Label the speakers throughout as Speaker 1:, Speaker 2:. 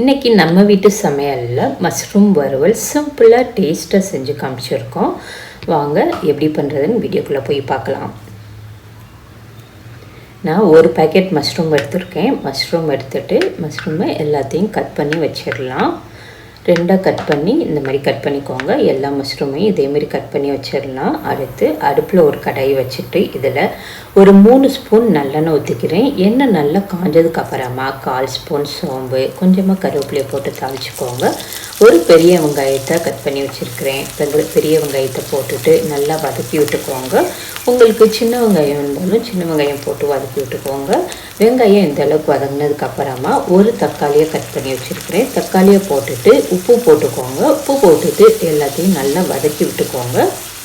Speaker 1: இன்றைக்கி நம்ம வீட்டு சமையலில் மஷ்ரூம் வறுவல் சிம்பிளாக டேஸ்ட்டாக செஞ்சு காமிச்சிருக்கோம். வாங்க எப்படி பண்ணுறதுன்னு வீடியோக்குள்ளே போய் பார்க்கலாம். நான் ஒரு பேக்கெட் மஷ்ரூம் எடுத்திருக்கேன். மஷ்ரூம் எடுத்துகிட்டு மஷ்ரூமை எல்லாத்தையும் கட் பண்ணி வச்சிடலாம். ரெண்டாக கட் பண்ணி இந்த மாதிரி கட் பண்ணிக்கோங்க. எல்லா மஷ்ரூமையும் இதேமாரி கட் பண்ணி வச்சிடலாம். அடுத்து அடுப்பில் ஒரு கடாயை வச்சுட்டு இதில் ஒரு மூணு ஸ்பூன் நல்லெண்ணெய் ஊற்றிக்கிறேன் எண்ணெய் நல்லா காஞ்சதுக்கு அப்புறமா கால் ஸ்பூன் சோம்பு கொஞ்சமாக கருவேப்பிலையை போட்டு தாளிச்சுக்கோங்க. ஒரு பெரிய வெங்காயத்தை கட் பண்ணி வச்சுருக்கிறேன். பெரிய வெங்காயத்தை போட்டுட்டு நல்லா வதக்கி விட்டுக்கோங்க. உங்களுக்கு சின்ன வெங்காயம் இருந்தாலும் சின்ன வெங்காயம் போட்டு வதக்கி விட்டுக்கோங்க. வெங்காயம் இந்த அளவுக்கு வதங்கினதுக்கு அப்புறமா ஒரு தக்காளியை கட் பண்ணி வச்சுருக்கிறேன். தக்காளியை போட்டுட்டு உப்பு போட்டுக்கோங்க. உப்பு போட்டுட்டு எல்லாத்தையும் நல்லா வதக்கி விட்டுக்கோங்க.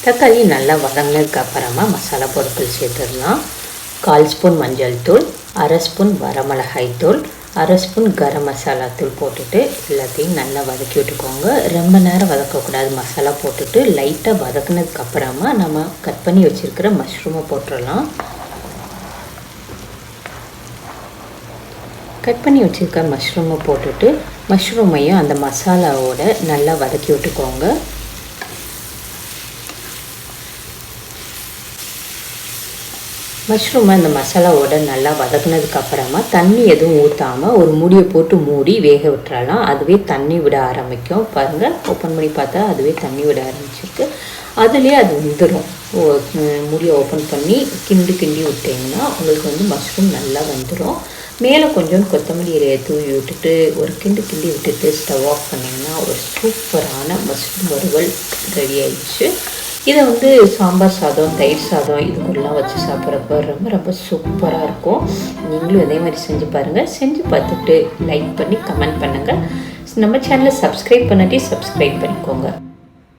Speaker 1: தக்காளி நல்லா வதங்கினதுக்கு அப்புறமா மசாலா பொருட்கள் சேர்த்துடலாம். கால் ஸ்பூன் மஞ்சள் தூள் அரை ஸ்பூன் வரமிளகாய் தூள் அரை ஸ்பூன் கரம் மசாலா தூள் போட்டுட்டு எல்லாத்தையும் நல்லா வதக்கி விட்டுக்கோங்க. ரொம்ப நேரம் வதக்கக்கூடாது. மசாலா போட்டுட்டு லைட்டாக வதக்குனதுக்கப்புறமா நம்ம கட் பண்ணி வச்சுருக்கிற மஷ்ரூமை போட்டுடலாம். கட் பண்ணி வச்சுருக்க மஷ்ரூமை போட்டுட்டு மஷ்ரூமையும் அந்த மசாலாவோட நல்லா வதக்கி விட்டுக்கோங்க. மஷ்ரூமை அந்த மசாலாவோட நல்லா வதக்குனதுக்கு அப்புறமா தண்ணி எதுவும் ஊற்றாமல் ஒரு மூடியை போட்டு மூடி வேக விட்டுறலாம். அதுவே தண்ணி விட ஆரம்பிக்கும். பாருங்கள் ஓப்பன் பண்ணி பார்த்தா அதுவே தண்ணி விட ஆரம்பிச்சிருக்கு. அதுலேயே அது வந்துடும் மூடியை ஓப்பன் பண்ணி கிண்டி கிண்டி விட்டிங்கன்னா உங்களுக்கு வந்து மஷ்ரூம் நல்லா வந்துடும் மேலே கொஞ்சம் கொத்தமல்லி இலையை தூவி விட்டுட்டு ஒரு கிண்டு கிண்டி விட்டுட்டு ஸ்டவ் ஆஃப் பண்ணிங்கன்னா ஒரு சூப்பரான மஷ்ரூம் வறுவல் ரெடி ஆயிடுச்சு. இதை வந்து சாம்பார் சாதம் தயிர் சாதம் இதுக்குள்ளலாம் வச்சு சாப்பிட்றப்ப ரொம்ப ரொம்ப சூப்பராக இருக்கும். நீங்களும் இதே மாதிரி செஞ்சு பாருங்கள் செஞ்சு பார்த்துட்டு லைக் பண்ணி கமெண்ட் பண்ணுங்கள் நம்ம சேனலை சப்ஸ்கிரைப் பண்ணாட்டி சப்ஸ்கிரைப் பண்ணிக்கோங்க.